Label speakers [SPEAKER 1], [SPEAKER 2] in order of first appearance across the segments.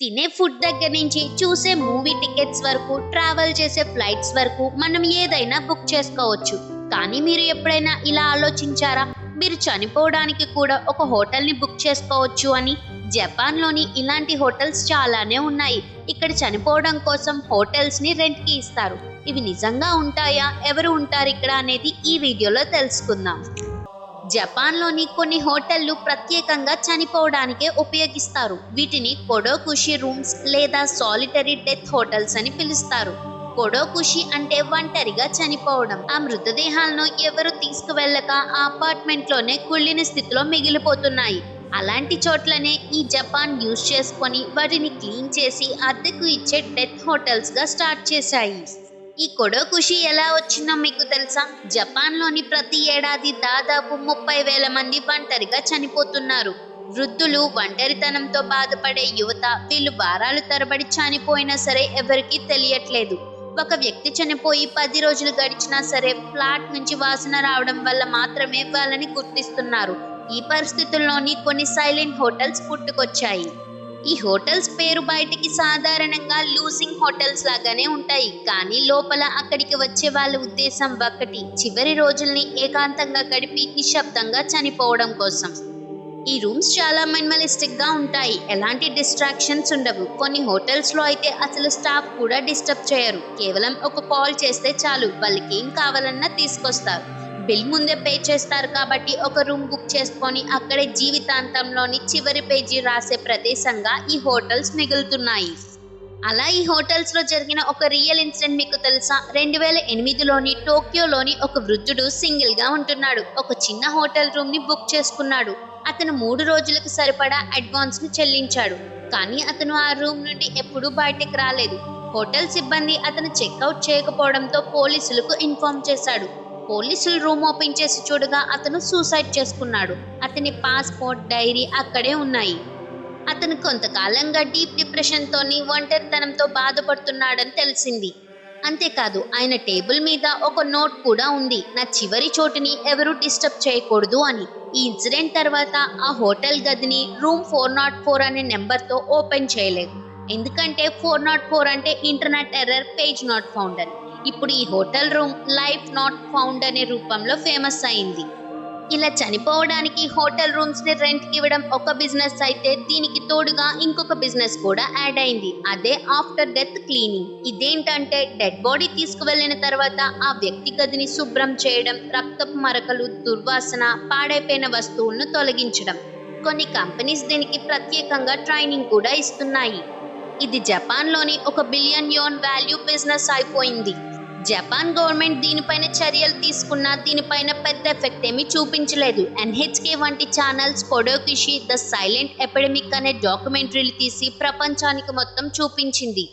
[SPEAKER 1] తినే ఫుడ్ దగ్గర నుంచి చూసే మూవీ టికెట్స్ వరకు ట్రావెల్ చేసే ఫ్లైట్స్ వరకు మనం ఏదైనా బుక్ చేసుకోవచ్చు. కానీ మీరు ఎప్పుడైనా ఇలా ఆలోచించారా? మీరు చనిపోవడానికి కూడా ఒక హోటల్ని బుక్ చేసుకోవచ్చు అని? జపాన్లోని ఇలాంటి హోటల్స్ చాలానే ఉన్నాయి. ఇక్కడ చనిపోవడం కోసం హోటల్స్ని రెంట్కి ఇస్తారు. ఇవి నిజంగా ఉంటాయా? ఎవరు ఉంటారు ఇక్కడ అనేది ఈ వీడియోలో తెలుసుకుందాం. జపాన్లోని కొన్ని హోటళ్ళు ప్రత్యేకంగా చనిపోవడానికే ఉపయోగిస్తారు. వీటిని కొడోకుషి రూమ్స్ లేదా సాలిటరీ డెత్ హోటల్స్ అని పిలుస్తారు. కొడోకుషి అంటే ఒంటరిగా చనిపోవడం. ఆ మృతదేహాలను ఎవరు తీసుకువెళ్ళక ఆ కుళ్ళిన స్థితిలో మిగిలిపోతున్నాయి. అలాంటి చోట్లనే ఈ జపాన్ యూజ్ చేసుకొని వాటిని క్లీన్ చేసి అద్దెకు ఇచ్చే డెత్ హోటల్స్గా స్టార్ట్ చేశాయి. ఈ కొడోకుషి ఎలా వచ్చిందో మీకు తెలుసా? జపాన్లోని ప్రతి ఏడాది దాదాపు ముప్పై వేల మంది ఒంటరిగా చనిపోతున్నారు. వృద్ధులు ఒంటరితనంతో బాధపడే యువత వీళ్ళు వారాలు తరబడి చనిపోయినా సరే ఎవరికీ తెలియట్లేదు. ఒక వ్యక్తి చనిపోయి పది రోజులు గడిచినా సరే ఫ్లాట్ నుంచి వాసన రావడం వల్ల మాత్రమే వాళ్ళని గుర్తిస్తున్నారు. ఈ పరిస్థితుల్లోని కొన్ని సైలెంట్ హోటల్స్ పుట్టుకొచ్చాయి. ఈ హోటల్స్ పేరు బయటికి సాధారణంగా లూజింగ్ హోటల్స్ లాగానే ఉంటాయి. కానీ లోపల అక్కడికి వచ్చే వాళ్ళ ఉద్దేశం ఒక్కటి చివరి రోజుల్ని ఏకాంతంగా గడిపి నిశ్శబ్దంగా చనిపోవడం కోసం. ఈ రూమ్స్ చాలా మినిమలిస్టిక్గా ఉంటాయి. ఎలాంటి డిస్ట్రాక్షన్స్ ఉండవు. కొన్ని హోటల్స్లో అయితే అసలు స్టాఫ్ కూడా డిస్టర్బ్ చేయరు. కేవలం ఒక కాల్ చేస్తే చాలు. వాళ్ళకి ఏం కావాలన్నా తీసుకొస్తారు. బిల్ ముందే పే చేస్తారు కాబట్టి ఒక రూమ్ బుక్ చేసుకొని అక్కడే జీవితాంతంలోని చివరి పేజీ రాసే ప్రదేశంగా ఈ హోటల్స్ మిగులుతున్నాయి. అలా ఈ హోటల్స్లో జరిగిన ఒక రియల్ ఇన్సిడెంట్ మీకు తెలుసా? రెండు వేల ఎనిమిదిలోని టోక్యోలోని ఒక వృద్ధుడు సింగిల్గా ఉంటున్నాడు. ఒక చిన్న హోటల్ రూమ్ని బుక్ చేసుకున్నాడు. అతను మూడు రోజులకు సరిపడా అడ్వాన్స్ని చెల్లించాడు. కానీ అతను ఆ రూమ్ నుండి ఎప్పుడూ బయటకు రాలేదు. హోటల్ సిబ్బంది అతను చెక్అవుట్ చేయకపోవడంతో పోలీసులకు ఇన్ఫార్మ్ చేశాడు. పోలీసులు రూమ్ ఓపెన్ చేసి చూడగా అతను సూసైడ్ చేసుకున్నాడు. అతని పాస్పోర్ట్ డైరీ అక్కడే ఉన్నాయి. అతను కొంతకాలంగా డీప్ డిప్రెషన్తోని ఒంటరితనంతో బాధపడుతున్నాడని తెలిసింది. అంతేకాదు ఆయన టేబుల్ మీద ఒక నోట్ కూడా ఉంది. నా చివరి చోటుని ఎవరూ డిస్టర్బ్ చేయకూడదు అని. ఈ ఇన్సిడెంట్ తర్వాత ఆ హోటల్ గదిని రూమ్ ఫోర్ నాట్ ఫోర్ అనే నెంబర్తో ఓపెన్ చేయలేదు. ఎందుకంటే ఫోర్ నాట్ ఫోర్ అంటే internet error page not found అని. ఇప్పుడు ఈ hotel room life not found అనే రూపంలో ఫేమస్ అయింది. ఇలా చనిపోవడానికి హోటల్ రూమ్స్ని రెంట్ ఇవ్వడం ఒక బిజినెస్ అయితే దీనికి తోడుగా ఇంకొక బిజినెస్ కూడా యాడ్ అయింది. అదే ఆఫ్టర్ డెత్ క్లీనింగ్. ఇదేంటంటే డెడ్ బాడీ తీసుకువెళ్ళిన తర్వాత ఆ వ్యక్తి గదిని శుభ్రం చేయడం రక్తపు మరకలు దుర్వాసన పాడైపోయిన వస్తువులను తొలగించడం. కొన్ని కంపెనీస్ దీనికి ప్రత్యేకంగా ట్రైనింగ్ కూడా ఇస్తున్నాయి. ఇది జపాన్లోని ఒక బిలియన్ యోన్ వాల్యూ బిజినెస్ అయిపోయింది. జపాన్ గవర్నమెంట్ దీనిపైన చర్యలు తీసుకున్నా దీనిపైన పెద్ద ఎఫెక్ట్ ఏమీ చూపించలేదు. ఎన్హెచ్కే వంటి ఛానల్స్ కొడోకిషి ద సైలెంట్ ఎపిడమిక్ అనే డాక్యుమెంటరీలు తీసి ప్రపంచానికి మొత్తం చూపించింది.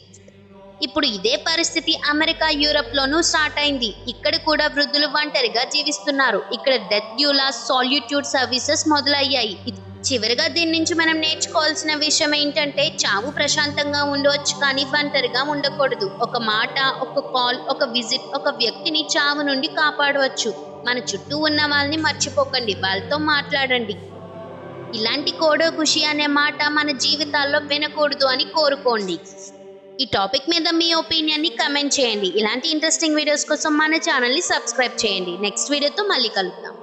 [SPEAKER 1] ఇప్పుడు ఇదే పరిస్థితి అమెరికా యూరప్ లోనూ స్టార్ట్ అయింది. ఇక్కడ కూడా వృద్ధులు ఒంటరిగా జీవిస్తున్నారు. ఇక్కడ డెత్ డ్యూలా సాల్యూట్యూడ్ సర్వీసెస్ మొదలయ్యాయి. ఇది- చివరిగా దీని నుంచి మనం నేర్చుకోవాల్సిన విషయం ఏంటంటే చావు ప్రశాంతంగా ఉండవచ్చు కానీ ఒంటరిగా ఉండకూడదు. ఒక మాట ఒక కాల్ ఒక విజిట్ ఒక వ్యక్తిని చావు నుండి కాపాడవచ్చు. మన చుట్టూ ఉన్న వాళ్ళని మర్చిపోకండి వాళ్ళతో మాట్లాడండి. ఇలాంటి కోడో ఖుషి అనే మాట మన జీవితాల్లో వినకూడదు అని కోరుకోండి. ఈ టాపిక్ మీద మీ ఒపీనియన్ని కమెంట్ చేయండి. ఇలాంటి ఇంట్రెస్టింగ్ వీడియోస్ కోసం మన ఛానల్ని సబ్స్క్రైబ్ చేయండి. నెక్స్ట్ వీడియోతో మళ్ళీ కలుద్దాం.